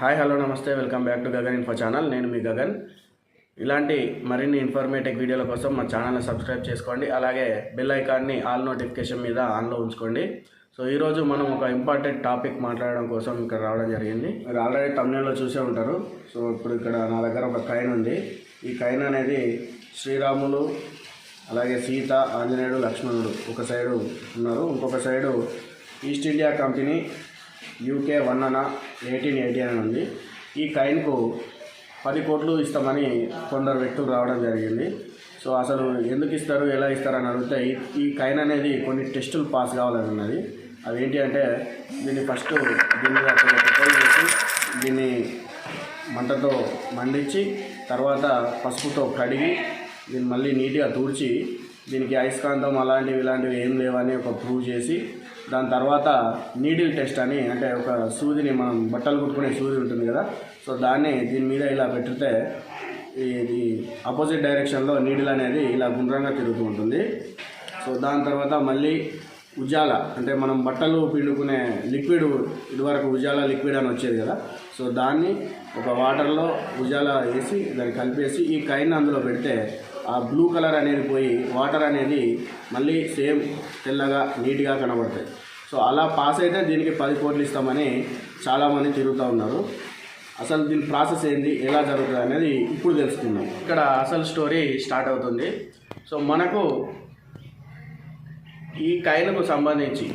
Hi hello నమస్తే welcome back to Gagan info channel. నేను మీ గగన్. ఇలాంటి మరిన్ని ఇన్ఫర్మేటివ్ వీడియోల కోసం మా ఛానల్ని సబ్స్క్రైబ్ చేసుకోండి. అలాగే బెల్ ఐకాన్ని ఆల్ నోటిఫికేషన్ మీద ఆన్లో ఉంచుకోండి. సో ఈరోజు మనం ఒక ఇంపార్టెంట్ టాపిక్ మాట్లాడడం కోసం ఇక్కడ రావడం జరిగింది. మీరు ఆల్రెడీ తమిళలో చూసే ఉంటారు. సో ఇప్పుడు ఇక్కడ నా దగ్గర ఒక కైన్ ఉంది. ఈ కైన్ అనేది శ్రీరాములు అలాగే సీత ఆంజనేయుడు లక్ష్మణుడు ఒక సైడు ఉన్నారు. ఇంకొక side East India Company UK one అన ఎయిటీన్ ఎయిటీ అని ఉంది. ఈ కైన్కు పది కోట్లు ఇస్తామని కొందరు వ్యక్తులు రావడం జరిగింది. సో అసలు ఎందుకు ఇస్తారు ఎలా ఇస్తారు అని అడిగితే ఈ- కాయిన్ కైన్ అనేది కొన్ని టెస్టులు పాస్ కావాలని ఉన్నది. అవి ఏంటి అంటే దీన్ని ఫస్ట్ దీన్ని చేసి దీన్ని మంటతో మండించి తర్వాత పసుపుతో కడిగి దీన్ని మళ్ళీ నీట్గా తూడ్చి దీనికి అయస్కాంతం అలాంటివి ఇలాంటివి ఏం లేవని ఒక ప్రూవ్ చేసి దాని తర్వాత నీడిల్ టెస్ట్ అని అంటే ఒక సూదిని మనం బట్టలు కుట్టుకునే సూది ఉంటుంది కదా సో దాన్ని దీని మీద ఇలా పెట్టితే ఇది ఆపోజిట్ డైరెక్షన్లో నీడిల్ అనేది ఇలా గుండ్రంగా తిరుగుతూ ఉంటుంది. సో దాని తర్వాత మళ్ళీ ఉజాల అంటే మనం బట్టలు పిండుకునే లిక్విడ్ ఇదివరకు ఉజాల లిక్విడ్ అని వచ్చేది కదా సో దాన్ని ఒక వాటర్లో ఉజాల వేసి దాన్ని కలిపేసి ఈ కైన్ అందులో పెడితే ఆ బ్లూ కలర్ అనేది పోయి వాటర్ అనేది మళ్ళీ సేమ్ తెల్లగా నీట్గా కనబడతాయి. సో అలా పాస్ అయితే దీనికి పది కోట్లు ఇస్తామని చాలామంది తిరుగుతూ ఉన్నారు. అసలు దీని ప్రాసెస్ ఏంది ఎలా జరుగుతుంది అనేది ఇప్పుడు తెలుసుకుందాం. ఇక్కడ అసలు స్టోరీ స్టార్ట్ అవుతుంది. సో మనకు ఈ కైన్కు సంబంధించి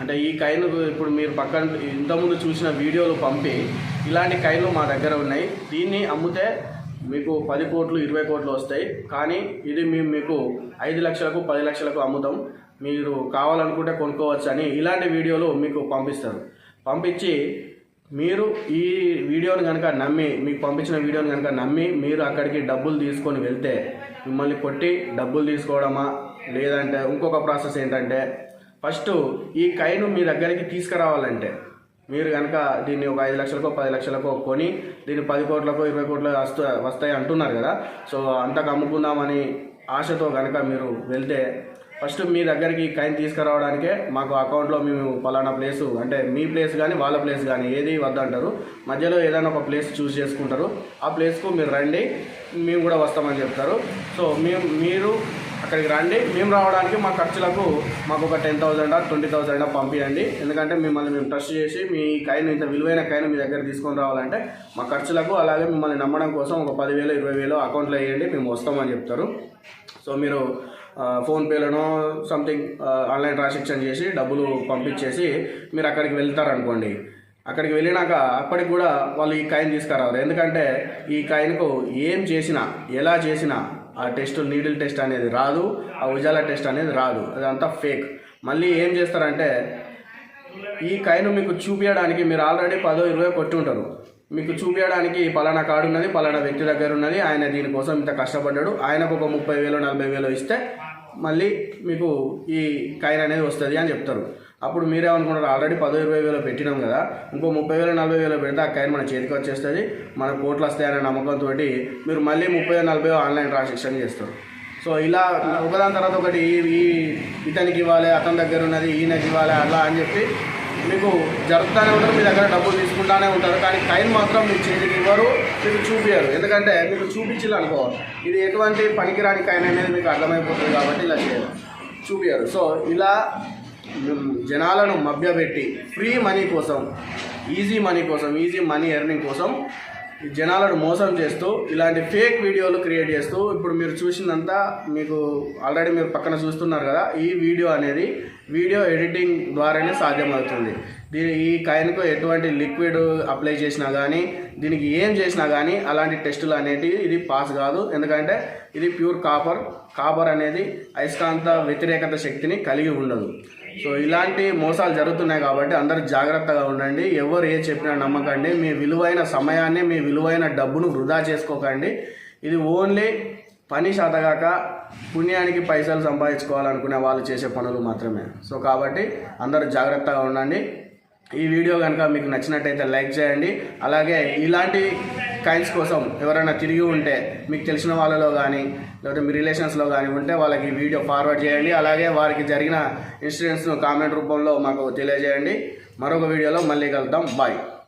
అంటే ఈ కైన్కు ఇప్పుడు మీరు పక్కన ఇంతకుముందు చూసిన వీడియోలు పంపి ఇలాంటి కైన్లు మా దగ్గర ఉన్నాయి. దీన్ని అమ్మితే మీకు పది కోట్లు ఇరవై కోట్లు వస్తాయి. కానీ ఇది మేము మీకు ఐదు లక్షలకు పది లక్షలకు అమ్ముతాం. మీరు కావాలనుకుంటే కొనుక్కోవచ్చు అని ఇలాంటి వీడియోలు మీకు పంపిస్తారు. పంపించి మీరు ఈ వీడియోని కనుక నమ్మి మీకు పంపించిన వీడియోని కనుక నమ్మి మీరు అక్కడికి డబ్బులు తీసుకొని వెళ్తే మిమ్మల్ని కొట్టి డబ్బులు తీసుకోవడమా? లేదంటే ఇంకొక ప్రాసెస్ ఏంటంటే ఫస్ట్ ఈ కైను మీ దగ్గరికి తీసుకురావాలంటే మీరు కనుక దీన్ని ఒక ఐదు లక్షలకో పది లక్షలకో కొని దీన్ని పది కోట్లకో ఇరవై కోట్ల వస్తు వస్తాయి అంటున్నారు కదా. సో అంతకు అమ్ముకుందామని ఆశతో కనుక మీరు వెళ్తే ఫస్ట్ మీ దగ్గరికి కైన్ తీసుకురావడానికే మాకు అకౌంట్లో మేము పలానా ప్లేసు అంటే మీ ప్లేస్ కానీ వాళ్ళ ప్లేస్ కానీ ఏది వద్దంటారు. మధ్యలో ఏదైనా ఒక ప్లేస్ చూస్ చేసుకుంటారు. ఆ ప్లేస్కు మీరు రండి మేము కూడా వస్తామని చెప్తారు. సో మేము మీరు అక్కడికి రండి. మేము రావడానికి మా ఖర్చులకు మాకు ఒక టెన్ థౌసండ్ ట్వంటీ థౌసండ్ పంపించండి ఎందుకంటే మిమ్మల్ని మేము ట్రస్ట్ చేసి మీ కాయను ఇంత విలువైన కాయను మీ దగ్గర తీసుకొని రావాలంటే మా ఖర్చులకు అలాగే మిమ్మల్ని నమ్మడం కోసం ఒక పదివేలు ఇరవై వేలు అకౌంట్లో వేయండి. మేము వస్తామని చెప్తారు. సో మీరు ఫోన్పేలను ఫోన్పేలోనో సంథింగ్ ఆన్లైన్ ట్రాన్సాక్షన్ చేసి డబ్బులు పంపించేసి మీరు అక్కడికి వెళ్తారనుకోండి. అక్కడికి వెళ్ళినాక అప్పటికి కూడా వాళ్ళు ఈ కాయిన్ తీసుకురావాలి. ఎందుకంటే ఈ కాయిన్కు ఏం చేసినా ఎలా చేసినా ఆ టెస్ట్ నీడిల్ టెస్ట్ అనేది రాదు ఆ ఉజాలా టెస్ట్ అనేది రాదు. అదంతా ఫేక్. మళ్ళీ ఏం చేస్తారంటే ఈ కాయను మీకు చూపించడానికి మీరు ఆల్రెడీ పదో ఇరవై కొట్టి ఉంటారు. మీకు చూపించడానికి పలానా కార్డు ఉన్నది పలానా వ్యక్తి దగ్గర ఉన్నది ఆయన దీనికోసం ఇంత కష్టపడ్డాడు ఆయనకు ఒక ముప్పై వేలు నలభై వేలు ఇస్తే మళ్ళీ మీకు ఈ కాయిన్ అనేది వస్తుంది అని చెప్తారు. అప్పుడు మీరేమనుకుంటారు? ఆల్రెడీ పదో ఇరవై వేలు పెట్టినాం కదా. ఇంకో ముప్పై వేలు నలభై వేలు పెడితే ఆ కాయిన్ మన చేతికి వచ్చేస్తుంది. మన కోట్లు వస్తాయనే నమ్మకంతో మీరు మళ్ళీ ముప్పై నలభై ఆన్లైన్ ట్రాన్సాక్షన్ చేస్తారు. సో ఇలా ఒకదాని తర్వాత ఒకటి ఈ ఇతనికి ఇవ్వాలి అతని దగ్గర ఉన్నది ఈయనకి ఇవ్వాలి అలా అని చెప్పి మీకు జరుపుతానే ఉంటారు మీ దగ్గర డబ్బులు తీసుకుంటానే ఉంటారు. కానీ కైన్ మాత్రం మీ చేతికి ఇవ్వరు మీకు చూపించరు ఎందుకంటే మీకు చూపించాలి అనుకో ఇది ఎటువంటి పనికిరాని కైన్ అనేది మీకు అర్థమైపోతుంది కాబట్టి ఇలా చేయరు. చూపించరు సో ఇలా జనాలను మభ్యపెట్టి ఫ్రీ మనీ కోసం ఈజీ మనీ కోసం ఈజీ మనీ ఎర్నింగ్ కోసం జనాలను మోసం చేస్తూ ఇలాంటి ఫేక్ వీడియోలు క్రియేట్ చేస్తూ ఇప్పుడు మీరు చూసిందంతా మీకు ఆల్రెడీ మీరు పక్కన చూస్తున్నారు కదా ఈ వీడియో అనేది వీడియో ఎడిటింగ్ ద్వారానే సాధ్యమవుతుంది. దీని ఈ కాయన్కు ఎటువంటి లిక్విడ్ అప్లై చేసినా కానీ దీనికి ఏం చేసినా కానీ అలాంటి టెస్టులు అనేటివి ఇది పాస్ కాదు. ఎందుకంటే ఇది ప్యూర్ కాపర్. కాపర్ అనేది అయస్కాంత వ్యతిరేకత శక్తిని కలిగి ఉండదు. సో ఇలాంటి మోసాలు జరుగుతున్నాయి కాబట్టి అందరూ జాగ్రత్తగా ఉండండి. ఎవరు ఏ చెప్పినా నమ్మకండి. మీ విలువైన సమయాన్ని మీ విలువైన డబ్బును వృధా చేసుకోకండి. ఇది ఓన్లీ పని శాతగాక పుణ్యానికి పైసలు సంపాదించుకోవాలనుకునే వాళ్ళు చేసే పనులు మాత్రమే. సో కాబట్టి అందరూ జాగ్రత్తగా ఉండండి. ఈ వీడియో కనుక మీకు నచ్చినట్టయితే లైక్ చేయండి. అలాగే ఇలాంటి కైన్స్ కోసం ఎవరైనా తిరిగి ఉంటే మీకు తెలిసిన వాళ్ళలో కానీ లేకపోతే మీ రిలేషన్స్లో కానీ ఉంటే వాళ్ళకి ఈ వీడియో ఫార్వర్డ్ చేయండి. అలాగే వారికి జరిగిన ఇన్సిడెంట్స్ను కామెంట్ రూపంలో మాకు తెలియజేయండి. మరొక వీడియోలో మళ్ళీ కలుద్దాం. బాయ్